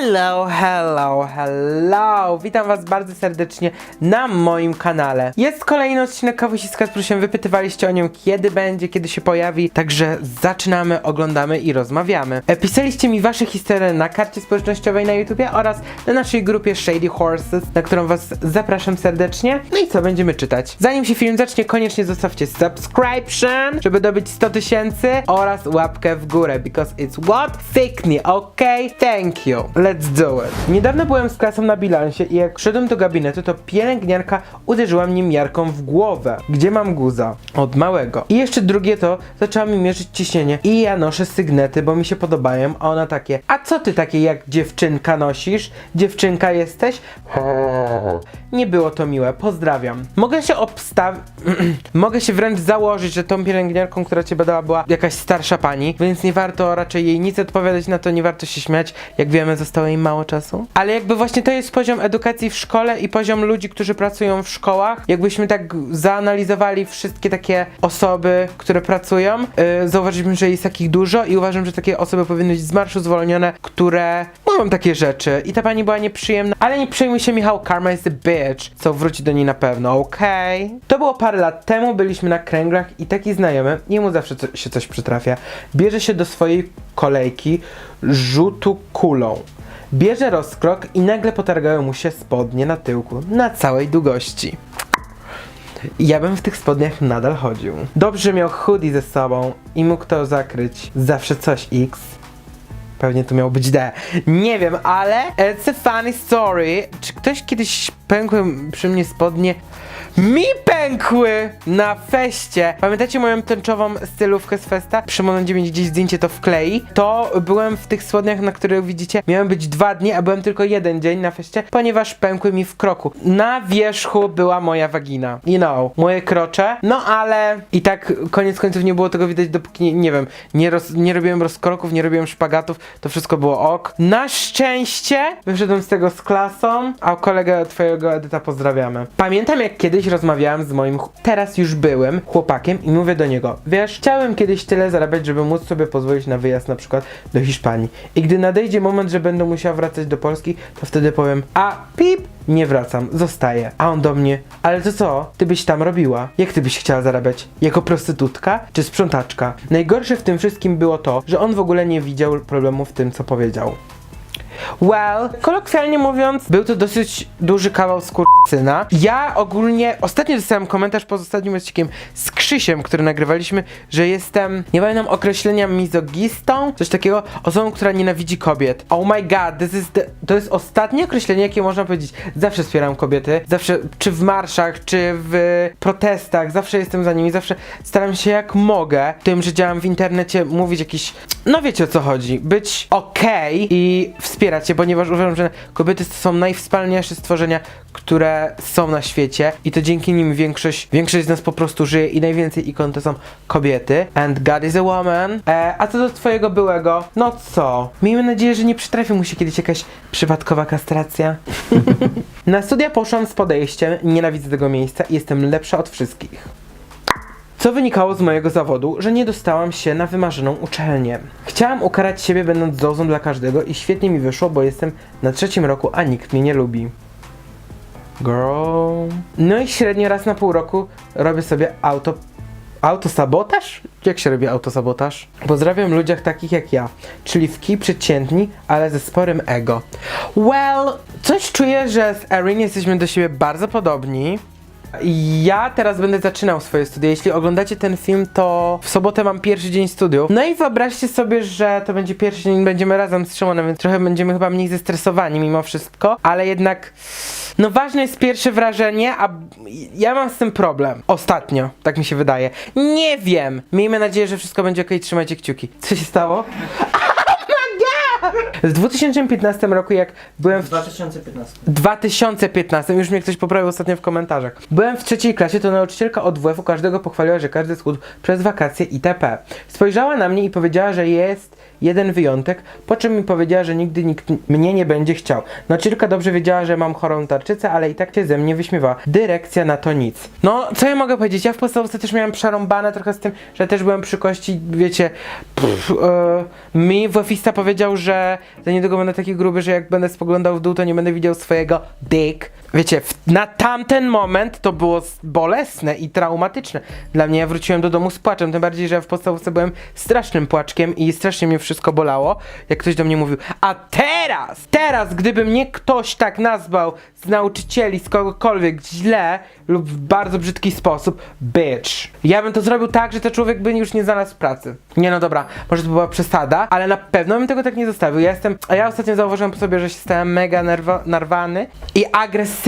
Hello, hello, hello! Witam was bardzo serdecznie na moim kanale. Jest kolejny odcinek Kawusiska z Prusiem. Wypytywaliście o nią kiedy będzie, kiedy się pojawi. Także zaczynamy, oglądamy i rozmawiamy. Pisaliście mi wasze historie na karcie społecznościowej na YouTubie oraz na naszej grupie Shady Horses, na którą was zapraszam serdecznie. No i co, będziemy czytać. Zanim się film zacznie, koniecznie zostawcie subscription, żeby dobyć 100 tysięcy oraz łapkę w górę, because it's what? Me, okay? Thank you. Let's do it. Niedawno byłem z klasą na bilansie i jak szedłem do gabinetu, to pielęgniarka uderzyła mnie miarką w głowę, gdzie mam guza. Od małego. I jeszcze drugie to, zaczęła mi mierzyć ciśnienie i ja noszę sygnety, bo mi się podobają, a ona takie, a co ty takie jak dziewczynka nosisz? Dziewczynka jesteś? Nie było to miłe, pozdrawiam. Mogę się obstawić, mogę się wręcz założyć, że tą pielęgniarką, która cię badała, była jakaś starsza pani, więc nie warto raczej jej nic odpowiadać na to, nie warto się śmiać. Jak wiemy, zostało jej mało czasu. Ale jakby właśnie to jest poziom edukacji w szkole i poziom ludzi, którzy pracują w szkołach. Jakbyśmy tak zanalizowali wszystkie takie osoby, które pracują, yy, zauważyliśmy, że jest takich dużo i uważam, że takie osoby powinny być z marszu zwolnione, które mówią takie rzeczy. I ta pani była nieprzyjemna, ale nie przejmuj się, Michał, karma is a bitch, co wróci do niej na pewno, okej? To było parę lat temu, byliśmy na kręglach i taki znajomy, jemu zawsze co, się coś przytrafia, bierze się do swojej kolejki rzutu kulą. Bierze rozkrok i nagle potargają mu się spodnie na tyłku, na całej długości. Ja bym w tych spodniach nadal chodził. Dobrze miał hoodie ze sobą i mógł to zakryć. Zawsze coś X. Pewnie to miało być D. Nie wiem, ale it's a funny story. Czy ktoś kiedyś pękły przy mnie spodnie? Mi pękły na feście. Pamiętacie moją tęczową stylówkę z festa? Mono 9 gdzieś zdjęcie to wklei. To byłem w tych spodniach, na których widzicie, miałem być dwa dni, a byłem tylko jeden dzień na feście, ponieważ pękły mi w kroku. Na wierzchu była moja wagina. You know, moje krocze. No ale i tak koniec końców nie było tego widać, dopóki nie, nie wiem, nie, roz, nie robiłem rozkroków, nie robiłem szpagatów, to wszystko było ok. Na szczęście wyszedłem z tego z klasą, a kolegę twojego Edyta pozdrawiamy. Pamiętam jak kiedyś rozmawiałem z moim, teraz już byłem chłopakiem i mówię do niego, wiesz, chciałem kiedyś tyle zarabiać, żeby móc sobie pozwolić na wyjazd na przykład do Hiszpanii. I gdy nadejdzie moment, że będę musiał wracać do Polski, to wtedy powiem, a pip, nie wracam, zostaję. A on do mnie, ale to co? Ty byś tam robiła? Jak ty byś chciała zarabiać? Jako prostytutka czy sprzątaczka? Najgorsze w tym wszystkim było to, że on w ogóle nie widział problemu w tym, co powiedział. Well, kolokwialnie mówiąc, był to dosyć duży kawał skurczyna. Ja ogólnie, ostatnio dostałem komentarz pod ostatnim odcinkiem z Krzysiem, który nagrywaliśmy, że jestem, nie pamiętam określenia mizogistą, coś takiego, osobą, która nienawidzi kobiet. Oh my god, this is the, to jest ostatnie określenie, jakie można powiedzieć. Zawsze wspieram kobiety, zawsze, czy w marszach, czy w protestach, zawsze jestem za nimi, zawsze staram się jak mogę, tym, że działam w internecie, mówić jakiś, no wiecie o co chodzi, być okej i wspierać je, ponieważ uważam, że kobiety to są najwspanialsze stworzenia, które są na świecie i to dzięki nim większość, większość z nas po prostu żyje i najwięcej ikon to są kobiety. And God is a woman. E, a co do twojego byłego, no co? Miejmy nadzieję, że nie przytrafi mu się kiedyś jakaś przypadkowa kastracja. na studia poszłam z podejściem, nienawidzę tego miejsca i jestem lepsza od wszystkich. Co wynikało z mojego zawodu, że nie dostałam się na wymarzoną uczelnię. Chciałam ukarać siebie będąc dozą dla każdego i świetnie mi wyszło, bo jestem na trzecim roku, a nikt mnie nie lubi. Girl. No i średnio raz na pół roku robię sobie auto... Autosabotaż? Jak się robi autosabotaż? Pozdrawiam ludziach takich jak ja, czyli w kij przeciętni, ale ze sporym ego. Well, coś czuję, że z Erin jesteśmy do siebie bardzo podobni. Ja teraz będę zaczynał swoje studia. Jeśli oglądacie ten film, to w sobotę mam pierwszy dzień studiów. No i wyobraźcie sobie, że to będzie pierwszy dzień, będziemy razem z Szymonem, więc trochę będziemy chyba mniej zestresowani mimo wszystko, ale jednak no ważne jest pierwsze wrażenie, a ja mam z tym problem. Ostatnio, tak mi się wydaje. Nie wiem. Miejmy nadzieję, że wszystko będzie ok, trzymajcie kciuki. Co się stało? W 2015 roku, jak byłem W w 2015. 2015, już mnie ktoś poprawił ostatnio w komentarzach. Byłem w trzeciej klasie, to nauczycielka od WF-u każdego pochwaliła, że każdy schudł przez wakacje itp. Spojrzała na mnie i powiedziała, że jest jeden wyjątek, po czym mi powiedziała, że nigdy nikt mnie nie będzie chciał. Cyrka dobrze wiedziała, że mam chorą tarczycę, ale i tak się ze mnie wyśmiewała. Dyrekcja na to nic. No, co ja mogę powiedzieć? Ja w podstawce też miałem przerąbane trochę z tym, że też byłem przy kości, wiecie, pff, e, mi Wofista powiedział, że za niedługo będę taki gruby, że jak będę spoglądał w dół, to nie będę widział swojego dick. Wiecie, w, na tamten moment to było bolesne i traumatyczne. Dla mnie ja wróciłem do domu z płaczem, tym bardziej, że w podstawce byłem strasznym płaczkiem i strasznie mnie wszystko bolało, jak ktoś do mnie mówił. A teraz, teraz, gdyby mnie ktoś tak nazwał z nauczycieli, z kogokolwiek źle lub w bardzo brzydki sposób, bitch. Ja bym to zrobił tak, że ten człowiek by już nie znalazł pracy. Nie no dobra, może to była przesada, ale na pewno bym tego tak nie zostawił. Ja jestem, a ja ostatnio zauważyłem po sobie, że się stałem mega narwany i agresywny.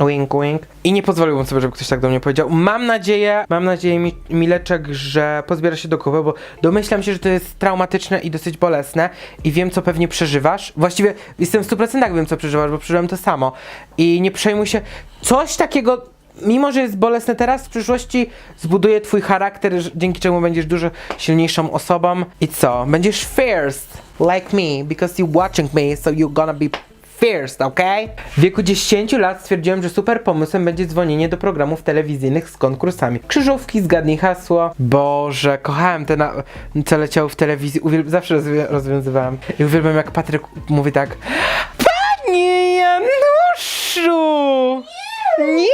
Wink, wink. I nie pozwoliłbym sobie, żeby ktoś tak do mnie powiedział. Mam nadzieję, mam nadzieję, Mi- Mileczek, że pozbiera się do kupy, bo domyślam się, że to jest traumatyczne i dosyć bolesne i wiem, co pewnie przeżywasz. Właściwie jestem w 100% wiem, co przeżywasz, bo przeżyłem to samo. I nie przejmuj się. Coś takiego, mimo że jest bolesne teraz, w przyszłości zbuduje twój charakter, dzięki czemu będziesz dużo silniejszą osobą. I co? Będziesz first, like me, because you watching me, so you gonna be First, okej? W wieku 10 lat stwierdziłem, że super pomysłem będzie dzwonienie do programów telewizyjnych z konkursami. Krzyżówki, zgadnij hasło. Boże, kochałem te, na... co leciało w telewizji. Uwiel... Zawsze rozwi- rozwiązywałem. I uwielbiam, jak Patryk mówi tak. Panie Januszu! Nie!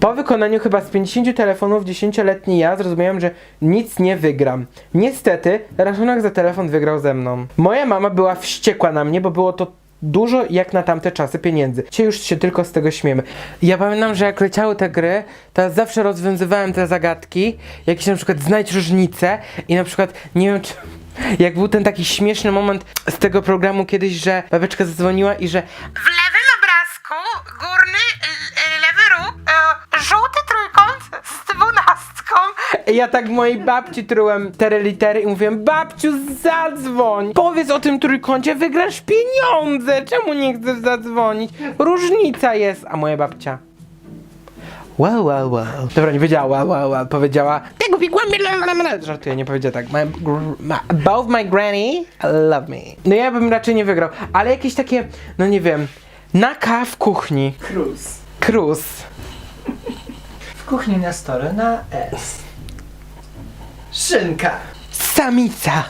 Po wykonaniu chyba z 50 telefonów 10-letni ja zrozumiałem, że nic nie wygram. Niestety, rachunek za telefon wygrał ze mną. Moja mama była wściekła na mnie, bo było to dużo jak na tamte czasy pieniędzy. Dzisiaj już się tylko z tego śmiemy. Ja pamiętam, że jak leciały te gry, to ja zawsze rozwiązywałem te zagadki, jakieś na przykład znajdź różnicę i na przykład nie wiem czy... Jak był ten taki śmieszny moment z tego programu kiedyś, że babeczka zadzwoniła i że Ja tak mojej babci trułem te litery i mówiłem, babciu zadzwoń, powiedz o tym trójkącie, wygrasz pieniądze, czemu nie chcesz zadzwonić? Różnica jest, a moja babcia. Wow, wow, wow. Dobra, nie powiedziała wow, wow, wow, powiedziała tego pigłamy, żartuję, nie powiedziała tak. My, gr- my, both my granny love me. No ja bym raczej nie wygrał, ale jakieś takie, no nie wiem, naka w kuchni, Cruz. krus, W kuchni na stole na S. Szynka. samica.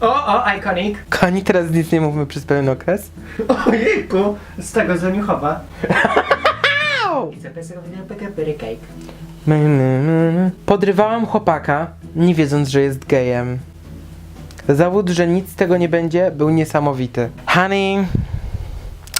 O, o, iconic. Kochani, teraz nic nie mówmy przez pewien okres. Ojejku, z tego zaniuchowa. It's a piece of little bit of cake. Podrywałam chłopaka, nie wiedząc, że jest gejem. Zawód, że nic z tego nie będzie, był niesamowity. Honey,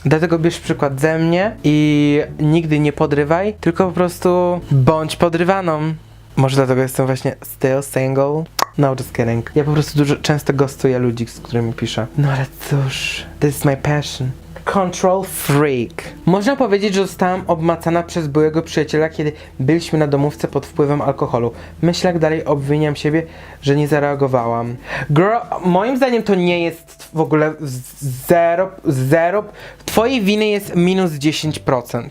dlatego bierz przykład ze mnie i nigdy nie podrywaj, tylko po prostu bądź podrywaną. Może dlatego jestem właśnie still single? No, just kidding. Ja po prostu dużo, często gostuję ludzi, z którymi piszę. No ale cóż, this is my passion. Control freak. Można powiedzieć, że zostałam obmacana przez byłego przyjaciela, kiedy byliśmy na domówce pod wpływem alkoholu. Myślę, jak dalej obwiniam siebie, że nie zareagowałam. Girl, moim zdaniem to nie jest w ogóle zero, zero. Twojej winy jest minus 10%.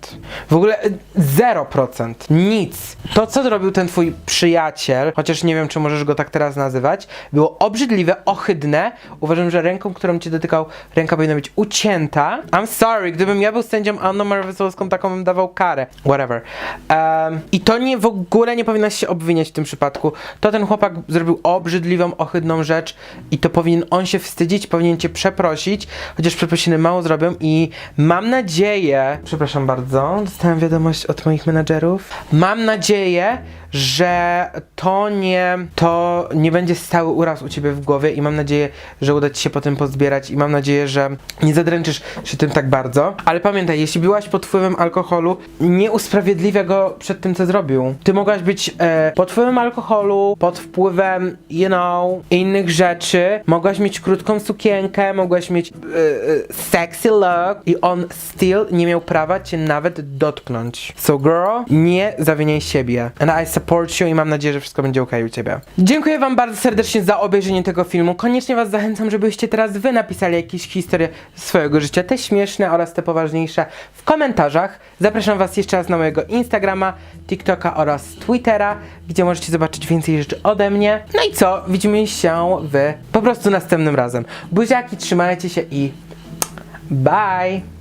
W ogóle y, 0%. Nic. To, co zrobił ten twój przyjaciel, chociaż nie wiem, czy możesz go tak teraz nazywać, było obrzydliwe, ohydne. Uważam, że ręką, którą cię dotykał, ręka powinna być ucięta. I'm sorry, gdybym ja był sędzią Anną Marwesowską, taką bym dawał karę. Whatever. Um, I to nie w ogóle nie powinnaś się obwiniać w tym przypadku. To ten chłopak zrobił obrzydliwą, ohydną rzecz i to powinien on się wstydzić, powinien cię przeprosić, chociaż przeprosiny mało zrobią i mam nadzieję, przepraszam bardzo, dostałem wiadomość od moich menadżerów. Mam nadzieję, że to nie, to nie będzie stały uraz u ciebie w głowie i mam nadzieję, że uda ci się potem pozbierać i mam nadzieję, że nie zadręczysz się tym tak bardzo. Ale pamiętaj, jeśli byłaś pod wpływem alkoholu, nie usprawiedliwia go przed tym, co zrobił. Ty mogłaś być e, pod wpływem alkoholu, pod wpływem, you know, innych rzeczy. Mogłaś mieć krótką sukienkę, mogłaś mieć e, e, sexy look i on still nie miał prawa cię nawet dotknąć. So girl, nie zawiniaj siebie. And I support you i mam nadzieję, że wszystko będzie ok u ciebie. Dziękuję wam bardzo serdecznie za obejrzenie tego filmu. Koniecznie was zachęcam, żebyście teraz wy napisali jakieś historie swojego życia. Te śmieszne oraz te poważniejsze w komentarzach. Zapraszam Was jeszcze raz na mojego Instagrama, TikToka oraz Twittera, gdzie możecie zobaczyć więcej rzeczy ode mnie. No i co? Widzimy się w po prostu następnym razem. Buziaki, trzymajcie się i bye!